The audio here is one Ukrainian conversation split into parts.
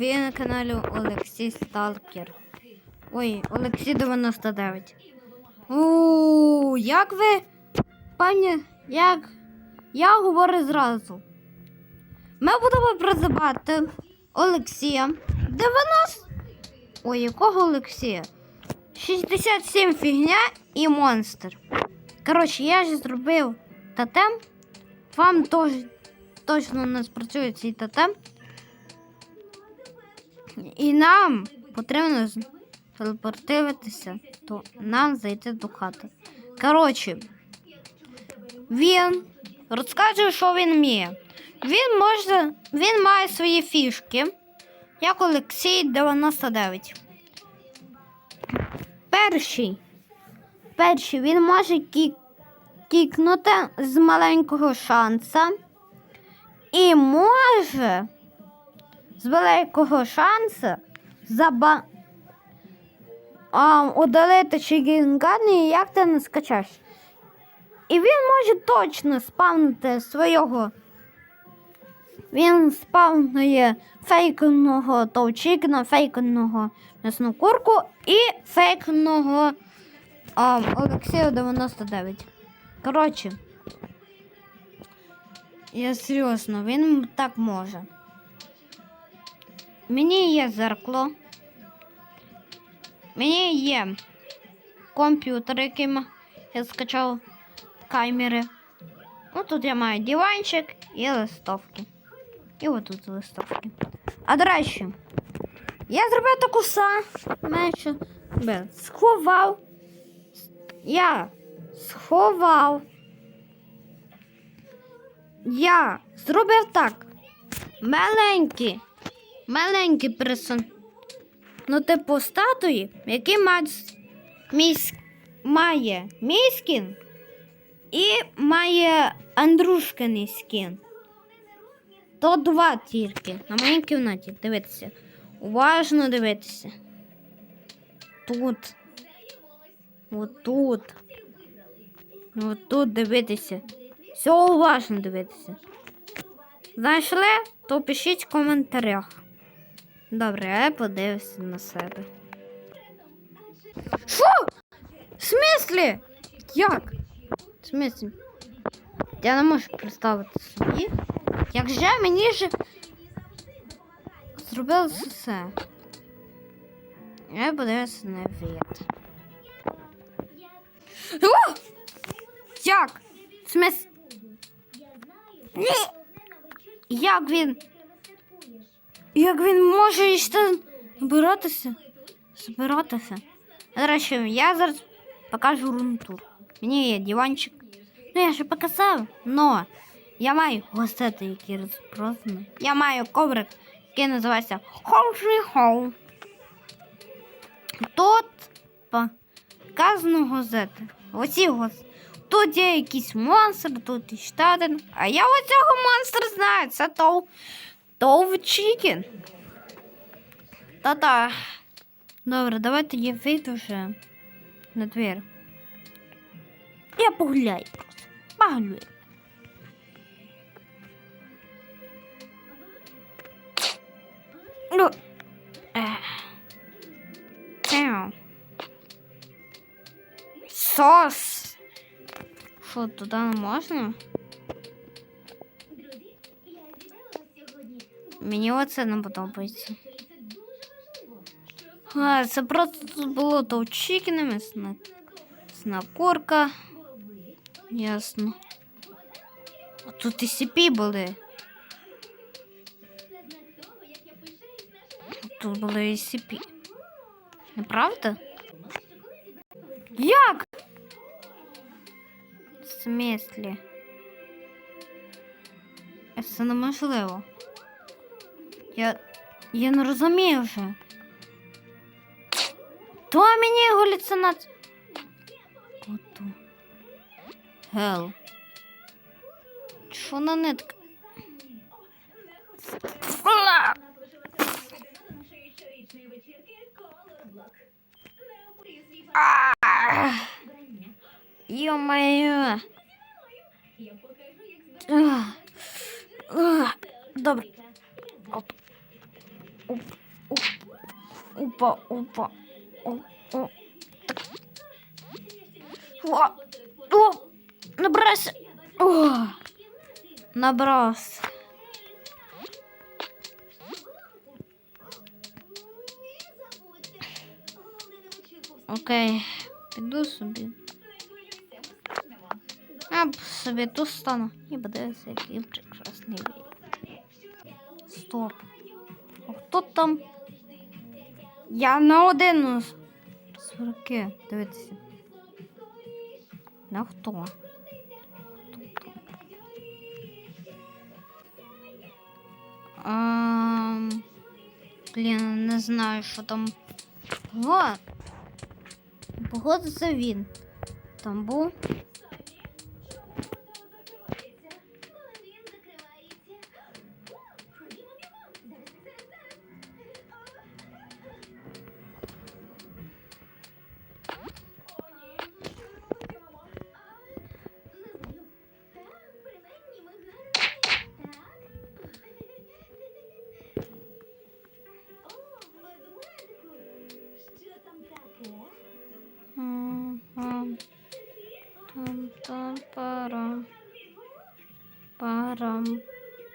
Ви на каналі Олексій Сталкер. Ой, Олексій 99. У, як ви, пані, як я говорю зразу. Ми будемо призивати Олексія 90. Ой, якого Олексія? 67 фігня і монстр. Коротше, я ж зробив тотем. Вам тож, точно не спрацює цей тотем. І нам потрібно телепортуватися, то нам зайти до хати. Коротше, він розкаже, що він вміє. Він може, він має свої фішки, як Олексій 99. Перший. Перший він може кі- кікнути з маленького шанса. І може з великого шансу заба... а, удалити Чигінгані, як ти не скачаєш. І він може точно спавнити свого. Він спавнує фейкного товчикна, фейкного м'ясну курку і фейкного а, Олексія 99. Коротше, я серйозно, він так може. Мені є зеркало. Мені є комп'ютер, яким я скачав камери. Ну, тут я маю диванчик і листовки. І отут листовки. А до речі, я зробив таку саму сховав. Я сховав. Я зробив так. Маленькі, маленькі персон. Ну, типу статуї, які мають мій, має мій скін і має Андрушкиний скін. То два тільки на моїй кімнаті. Дивіться. Уважно дивитися. Тут. Отут. Отут дивитися. Все уважно дивитися. Знайшли? То пишіть в коментарях. Добре, я подивлюся на себе. Що? В смислі? Як? В смислі? Я не можу представити собі. Як же мені ж зробили все. Я подивився на вид. О! Як? В. Ні! Як він? Як він може ще збиратися? Збиратися. Речі, я зараз покажу рунтур. Мені є диванчик. Ну я ж показав, но я маю гостети, які розпросані. Я маю коврик, який називається House Home. Тут показано газети. Оці газети. Тут є якийсь монстр, тут і штатин. А я оцього монстра знаю. Це Тов Тов Чікен. Та-та. Добре, давайте я вийду вже на двір. Я погуляю просто. Ну. Еу. Сос. Що, туди не можна? Мені оце не подобається. А, це просто тут було товчикінами, сна... снакурка. Ясно. А тут і сіпі були. Тут були і сіпі. Неправда? Як? В смислі? Це неможливо. Я. Я не розумію вже. То мені галюцинація. Ото. Гел. Що на нитка? Ё-моё! Добре. Опа, опа. О, о. О, набрався. О, набрався. Окей, піду собі. Я собі тут стану і подивися, який прекрасний вид. Стоп. А хто там? Я на один з сороки. Дивіться. На хто? Ам, Блін, не знаю, що там. О! Походу, це він. Там був.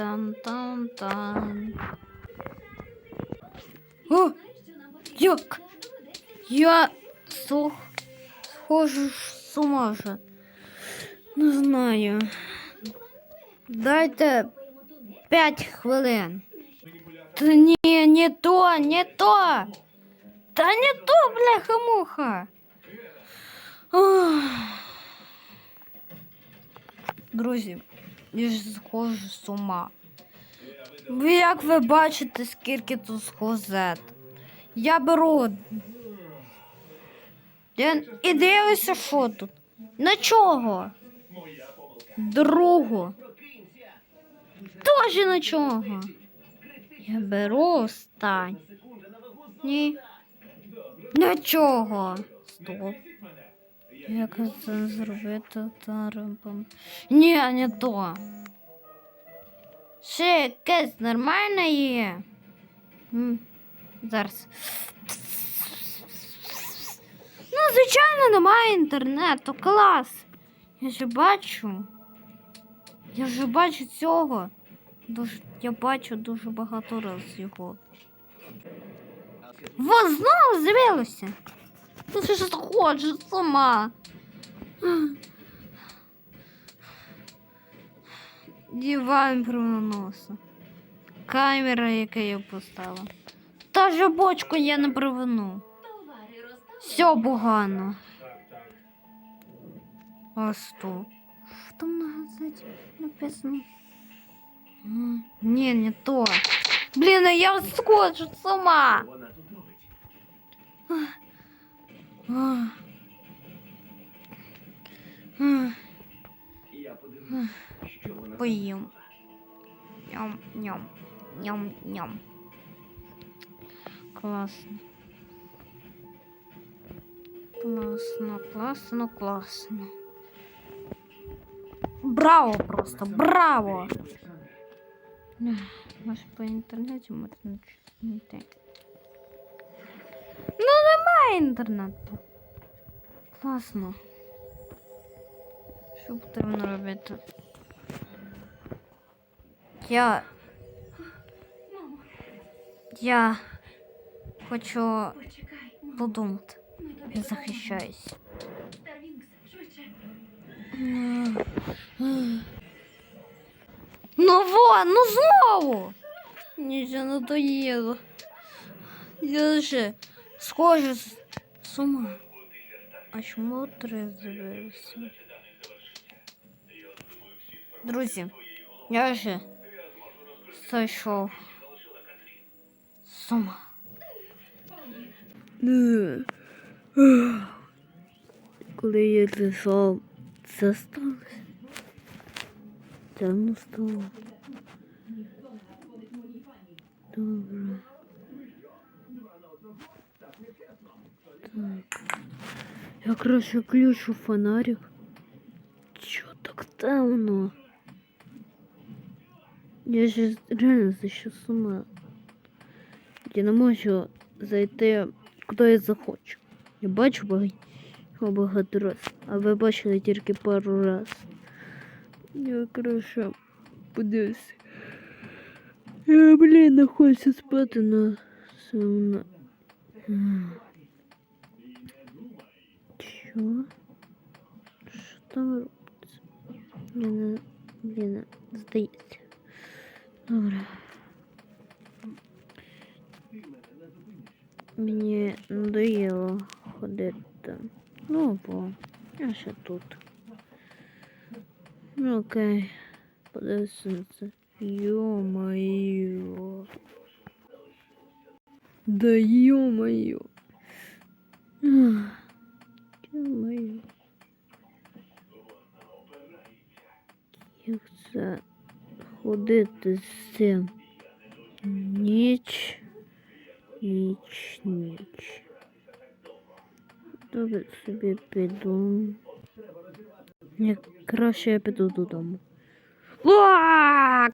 Там. О! Як? Я сох... схожу з ума вже. Не знаю. Дайте п'ять хвилин. Та ні, не то, не то. Та не то, бляха-муха. Друзі, ж схожу з ума. Як ви бачите, скільки тут схозет. Я беру. Я... І дивлюся, що тут. На чого? Другу. Тоже на чого. Я беру останній. Ні. На чого? Стоп. Як це зробити тарабом? Ні, не то. Ще якесь нормальне є. Зараз. Ну, звичайно, немає інтернету. Клас. Я ж бачу. Я вже бачу цього. Дуже, я бачу дуже багато разів його. Вот знову з'явилося. Ти ж сходжу з ума. Дівайн носа. Камера, яка я поставила. Та ж бочку я не привину. Все погано. А там на газеті написано? Ні, не то. Блін, а я сходжу з Я подивлюсь, що вона Поїм. Ням, ням, ням, ням. Класно. Класно, класно, класно. Браво просто, браво! Може по інтернеті можна знайти. Ну немає інтернету. Класно. Що потрібно робити? Я. Я хочу подумати. Я захищаюсь. Ну во, ну знову. Мені вже надоїло. Я вже схожу з ума. А чому три з'явилися? Друзі, я вже сойшов з ума. Коли я лежав, це сталося. Темно стало. Добре. Так. Я краще включу фонарик. Чо так темно? Я же реально зайшов з ума. Я не можу зайти куди я захочу. Я бачу багато, багато раз, а ви бачили тільки пару раз. Я краще подивлюся. Я, блін, не хочу спати на сумно. Що? Що там робиться? Я не, блін, здається. Добре. Мені надоело ходити. Ну, бо я ще тут. Ну, окей. Подивися на це. Ё-моё. Да ё-моё. Ах, Ё-моё. Як це ходити з цим? Ніч. Ніч, ніч. Добре собі піду. Як краще я піду додому. Ва!